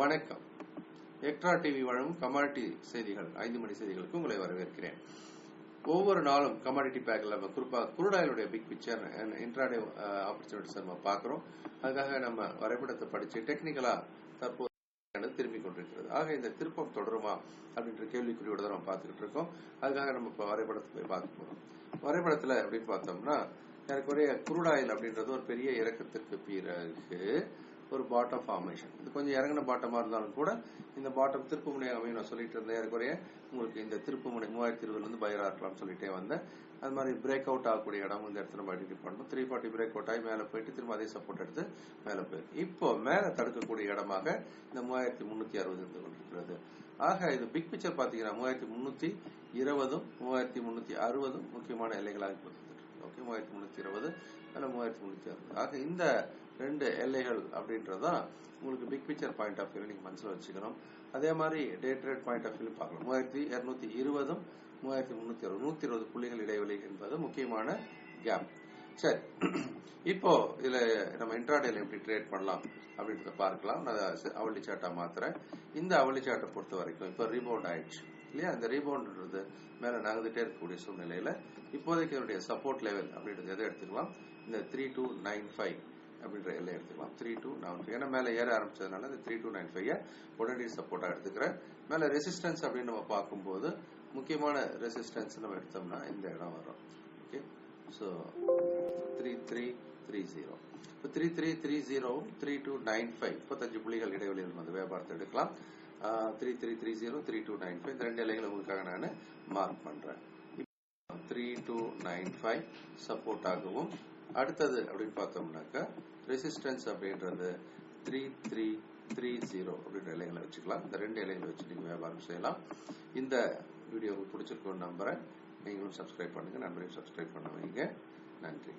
வணக்கம். Extra TV வழங்கும் commodity செய்திகள் ஐந்து மணி செய்திகளுக்கு உங்களை வரவேற்கிறேன். ஒவ்வொரு நாளும் கமாடிட்டி பேக்கில் நம்ம குறிப்பாக குருடாயிலுடைய பிக் பிக்சர் இன்ட்ராடே ஆப்பர்ச்சுனிட்டிஸ் நம்ம பார்க்குறோம். அதுக்காக நம்ம வரைபடத்தை படித்து டெக்னிக்கலா தற்போது திரும்பி கொண்டிருக்கிறது. ஆக இந்த திருப்பம் தொடருமா அப்படின்ற கேள்விக்குறியோட தான் நம்ம பார்த்துக்கிட்டு இருக்கோம். அதுக்காக நம்ம இப்போ வரைபடத்தை போய் பார்க்க போகிறோம் வரைபடத்தில் அப்படின்னு பார்த்தோம்னா எனக்குரிய குருடாயில் அப்படின்றது ஒரு பெரிய இறக்கத்திற்கு பிறகு ஒரு பாட்டம் ஃபார்மேஷன் இது கொஞ்சம் இறங்கின பாட்டமாக இருந்தாலும் கூட இந்த பாட்டம் திருப்பு முனை அமையும். நான் சொல்லிட்டு இருந்தேன் ஏறக்குறைய உங்களுக்கு இந்த திருப்பு முனை மூவாயிரத்தி இருபதுல இருந்து இருக்கலாம்னு சொல்லிட்டே வந்தேன். அது மாதிரி பிரேக் அவுட் ஆகக்கூடிய இடம் இந்த இடத்துல நம்ம ஐடென்டி பண்ணணும். த்ரீ ஃபார்ட்டி பிரேக் அவுட் ஆகி மேலே போயிட்டு திரும்ப அதே சப்போர்ட் எடுத்து மேலே போயிருக்கு. இப்போ மேலே தடுக்கக்கூடிய இடமாக இந்த மூவாயிரத்தி முன்னூத்தி அறுபது இருந்து கொண்டிருக்கிறது. ஆக இது பிக் பிக்சர் பாத்தீங்கன்னா மூவாயிரத்தி முன்னூத்தி இருபதும் மூவாயிரத்தி முன்னூத்தி அறுபதும் முக்கியமான எல்லைகளாக கொடுத்துட்டு ஓகே மூவாயிரத்தி முன்னூத்தி இருபது அதில் மூவாயிரத்தி முன்னூத்தி அறுபது. ஆக இந்த ரெண்டு எல்லைகள் அப்படின்றதான் உங்களுக்கு big picture point of view நீங்க மனசுல வச்சுக்கணும். அதே மாதிரி day trade point of view பார்க்கலாம். மூவாயிரத்தி இருநூத்தி இருபதும் மூவாயிரத்தி முன்னூத்தி அறுபது நூத்தி இருபது புள்ளிகள் இடைவெளி என்பது முக்கியமான கேப் சரி. இப்போ இதுல நம்ம இன்ட்ராடேல எப்படி ட்ரேட் பண்ணலாம் அப்படின்றத பார்க்கலாம். நான் அவளி சாட்டா மாத்துறேன். இந்த அவளி சாட்டை பொறுத்த வரைக்கும் இப்போ ரீபவுண்ட் ஆயிடுச்சு. இல்லையா? அந்த ரீபவுண்ட்ன்றது மேல நகர்ந்துட்டே இருக்கக்கூடிய சூழ்நிலையில இப்போதைக்கு என்னுடைய சப்போர்ட் லெவல் அப்படின்றது எதை எடுத்துக்கலாம் இந்த த்ரீ டூ நைன் ஃபைவ் அப்படின்ற எல்லை எடுத்துக்கலாம் த்ரீ டூ நைன் ஃபைவ் ஏன்னா மேலே ஏற ஆரம்பிச்சதுனால இந்த த்ரீ டூ நைன் ஃபைவ் உடனடி சப்போர்ட்டாக எடுத்துக்கிறேன். மேலே ரெசிஸ்டன்ஸ் அப்படின்னு நம்ம பார்க்கும்போது முக்கியமான ரெசிஸ்டன்ஸ் நம்ம எடுத்தோம்னா இந்த இடம் வரும். Okay so three three three zero இப்போ த்ரீ த்ரீ த்ரீ ஜீரோவும் த்ரீ டூ நைன் ஃபைவ் முப்பத்தஞ்சு புள்ளிகள் இடைவெளியில் நம்ம அந்த வியாபாரத்தை எடுக்கலாம். Three three three zero three two nine five இந்த ரெண்டு இலைகளை உங்களுக்காக நான் மார்க் பண்றேன். Three two nine five support ஆகவும். அடுத்தது அப்படின்னு பார்த்தோம்னாக்கா ரெசிஸ்டன்ஸ் அப்படின்றது த்ரீ த்ரீ த்ரீ ஜீரோ அப்படின்ற இலைகளை வச்சுக்கலாம். இந்த ரெண்டு இலைகளை வச்சு நீங்கள் வியாபாரம் செய்யலாம். இந்த வீடியோ உங்களுக்கு பிடிச்சிருக்கோன்னு நம்புறேன். நீங்களும் சப்ஸ்கிரைப் பண்ணுங்க. நண்பரையும் சப்ஸ்கிரைப் பண்ண வைங்க. நன்றி.